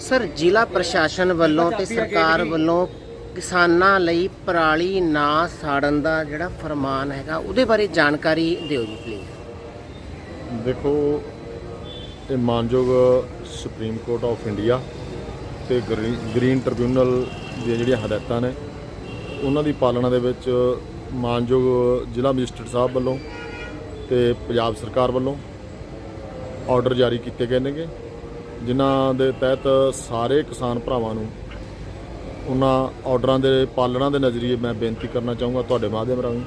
Sir ਜ਼ਿਲ੍ਹਾ ਪ੍ਰਸ਼ਾਸਨ ਵੱਲੋਂ ਤੇ ਸਰਕਾਰ ਵੱਲੋਂ ਕਿਸਾਨਾਂ ਲਈ ਪਰਾਲੀ ਨਾ ਸਾੜਨ ਦਾ ਜਿਹੜਾ ਫਰਮਾਨ ਹੈਗਾ ਉਹਦੇ ਬਾਰੇ ਜਾਣਕਾਰੀ ਦਿਓ ਜੀ ਪਲੀਜ਼ ਦੇਖੋ ਇਹ ਮਾਨਯੋਗ ਸੁਪਰੀਮ ਕੋਰਟ ਆਫ ਇੰਡੀਆ ਤੇ ਗਰੀ- ਗ੍ਰੀਨ ਟ੍ਰਿਬਿਊਨਲ ਦੀਆਂ ਜਿਹੜੀਆਂ ਹਦਾਇਤਾਂ ਨੇ ਉਹਨਾਂ ਦੀ ਪਾਲਣਾ ਦੇ ਵਿੱਚ ਮਾਨਯੋਗ ਜ਼ਿਲ੍ਹਾ ਮੈਜਿਸਟਰੇਟ ਸਾਹਿਬ ਵੱਲੋਂ ਤੇ ਪੰਜਾਬ ਸਰਕਾਰ ਵੱਲੋਂ ਆਰਡਰ ਜਾਰੀ ਕੀਤੇ ਗਏ ਨੇਗੇ। ਜਿਨ੍ਹਾਂ ਦੇ ਤਹਿਤ ਸਾਰੇ ਕਿਸਾਨ ਭਰਾਵਾਂ ਨੂੰ ਉਹਨਾਂ ਆਰਡਰਾਂ ਦੇ ਪਾਲਣਾ ਦੇ ਨਜ਼ਰੀਏ ਮੈਂ ਬੇਨਤੀ ਕਰਨਾ ਚਾਹੂੰਗਾ ਤੁਹਾਡੇ ਮਾਧਿਅਮ ਰਾਹੀਂ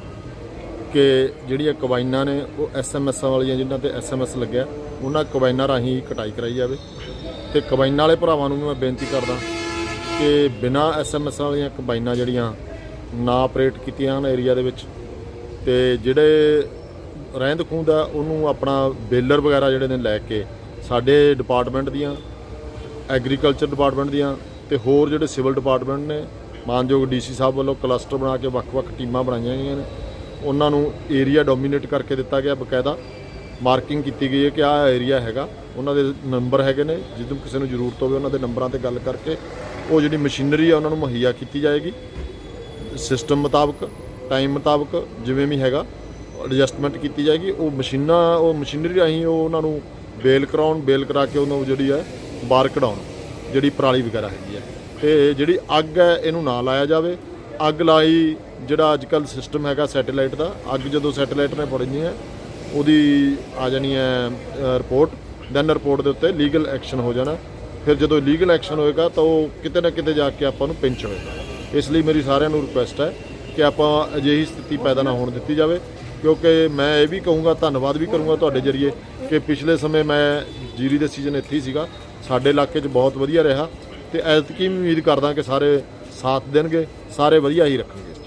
ਕਿ ਜਿਹੜੀਆਂ ਕਬਾਈਨਾਂ ਨੇ ਉਹ ਐਸਐਮਐਸ ਵਾਲੀਆਂ ਜਿਨ੍ਹਾਂ ਤੇ ਐਸਐਮਐਸ ਲੱਗਿਆ, ਉਹਨਾਂ ਕਬਾਈਨਾਂ ਰਾਹੀਂ ਕਟਾਈ ਕਰਾਈ ਜਾਵੇ। ਤੇ ਕਬਾਈਨਾਂ ਵਾਲੇ ਭਰਾਵਾਂ ਨੂੰ ਵੀ ਮੈਂ ਬੇਨਤੀ ਕਰਦਾ ਕਿ ਬਿਨਾਂ ਐਸਐਮਐਸ ਵਾਲੀਆਂ ਕਬਾਈਨਾਂ ਜਿਹੜੀਆਂ ਨਾ ਆਪਰੇਟ ਕੀਤੀਆਂ ਹਨ ਏਰੀਆ ਦੇ ਵਿੱਚ, ਤੇ ਜਿਹੜੇ ਰਹਿੰਦ ਖੂੰਹਦ ਆ, ਉਹਨੂੰ ਆਪਣਾ ਬੇਲਰ ਵਗੈਰਾ ਜਿਹੜੇ ਨੇ ਲੈ ਕੇ ਸਾਡੇ ਡਿਪਾਰਟਮੈਂਟ ਦੀਆਂ, ਐਗਰੀਕਲਚਰ ਡਿਪਾਰਟਮੈਂਟ ਦੀਆਂ ਤੇ ਹੋਰ ਜਿਹੜੇ ਸਿਵਲ ਡਿਪਾਰਟਮੈਂਟ ਨੇ, ਮਾਨਯੋਗ ਡੀਸੀ ਸਾਹਿਬ ਵੱਲੋਂ ਕਲਸਟਰ ਬਣਾ ਕੇ ਵੱਖ-ਵੱਖ ਟੀਮਾਂ ਬਣਾਈਆਂ ਗਈਆਂ ਨੇ। ਉਹਨਾਂ ਨੂੰ ਏਰੀਆ ਡੋਮੀਨੇਟ ਕਰਕੇ ਦਿੱਤਾ ਗਿਆ ਬਕਾਇਦਾ। ਮਾਰਕਿੰਗ ਕੀਤੀ ਗਈ ਹੈ ਕਿ ਆਹ ਏਰੀਆ ਹੈਗਾ, ਉਹਨਾਂ ਦੇ ਨੰਬਰ ਹੈਗੇ ਨੇ। ਜਦੋਂ ਕਿਸੇ ਨੂੰ ਜ਼ਰੂਰਤ ਹੋਵੇ, ਉਹਨਾਂ ਦੇ ਨੰਬਰਾਂ ਤੇ ਗੱਲ ਕਰਕੇ ਉਹ ਜਿਹੜੀ ਮਸ਼ੀਨਰੀ ਆ, ਉਹਨਾਂ ਨੂੰ ਮੁਹੱਈਆ ਕੀਤੀ ਜਾਏਗੀ। ਸਿਸਟਮ ਮੁਤਾਬਕ ਟਾਈਮ ਮੁਤਾਬਕ ਜਿਵੇਂ ਵੀ ਹੈਗਾ ਐਡਜਸਟਮੈਂਟ ਕੀਤੀ ਜਾਏਗੀ। ਉਹ ਮਸ਼ੀਨਾਂ, ਉਹ ਮਸ਼ੀਨਰੀ ਰਾਹੀਂ ਉਹ ਉਹਨਾਂ ਨੂੰ ਬੇਲ ਕਰਾਉਣ, ਬੇਲ ਕਰਾ ਕੇ ਉਹਨੂੰ ਜਿਹੜੀ ਹੈ ਬਾਹਰ ਕਢਾਉਣ, ਜਿਹੜੀ ਪਰਾਲੀ ਵਗੈਰਾ ਹੈਗੀ ਹੈ। ਤੇ ਜਿਹੜੀ ਅੱਗ ਹੈ, ਇਹਨੂੰ ਨਾ ਲਾਇਆ ਜਾਵੇ। ਅੱਗ ਲਾਈ, ਜਿਹੜਾ ਅੱਜ ਕੱਲ ਸਿਸਟਮ ਹੈਗਾ ਸੈਟੇਲਾਈਟ ਦਾ, ਅੱਗ ਜਦੋਂ ਸੈਟੇਲਾਈਟ ਨੇ ਫੜਨੀ ਹੈ, ਉਹਦੀ ਆ ਜਾਣੀ ਹੈ ਰਿਪੋਰਟ ਦੈਨ ਰਿਪੋਰਟ ਦੇ ਉੱਤੇ ਲੀਗਲ ਐਕਸ਼ਨ ਹੋ ਜਾਣਾ। ਫਿਰ ਜਦੋਂ ਲੀਗਲ ਐਕਸ਼ਨ ਹੋਏਗਾ, ਤਾਂ ਉਹ ਕਿਤੇ ਨਾ ਕਿਤੇ ਜਾ ਕੇ ਆਪਾਂ ਨੂੰ ਪਿੰਚ ਹੋਏਗਾ। ਇਸ ਲਈ ਮੇਰੀ ਸਾਰਿਆਂ ਨੂੰ ਰਿਕੁਐਸਟ ਹੈ ਕਿ ਆਪਾਂ ਅਜਿਹੀ ਸਥਿਤੀ ਪੈਦਾ ਨਾ ਹੋਣ ਦਿੱਤੀ ਜਾਵੇ। ਕਿਉਂਕਿ ਮੈਂ ਇਹ ਵੀ ਕਹੂੰਗਾ, ਧੰਨਵਾਦ ਵੀ ਕਰੂੰਗਾ ਤੁਹਾਡੇ ਜਰੀਏ ਕਿ ਪਿਛਲੇ ਸਮੇਂ ਮੈਂ ਜੀਰੀ ਦੇ ਸੀਜ਼ਨ ਇੱਥੇ ਹੀ ਸੀਗਾ। ਸਾਡੇ ਇਲਾਕੇ 'ਚ ਬਹੁਤ ਵਧੀਆ ਰਿਹਾ ਤੇ ਐਤਕੀ ਵੀ ਉਮੀਦ ਕਰਦਾ ਕਿ ਸਾਰੇ ਸਾਥ ਦੇਣਗੇ, ਸਾਰੇ ਵਧੀਆ ਹੀ ਰੱਖਣਗੇ।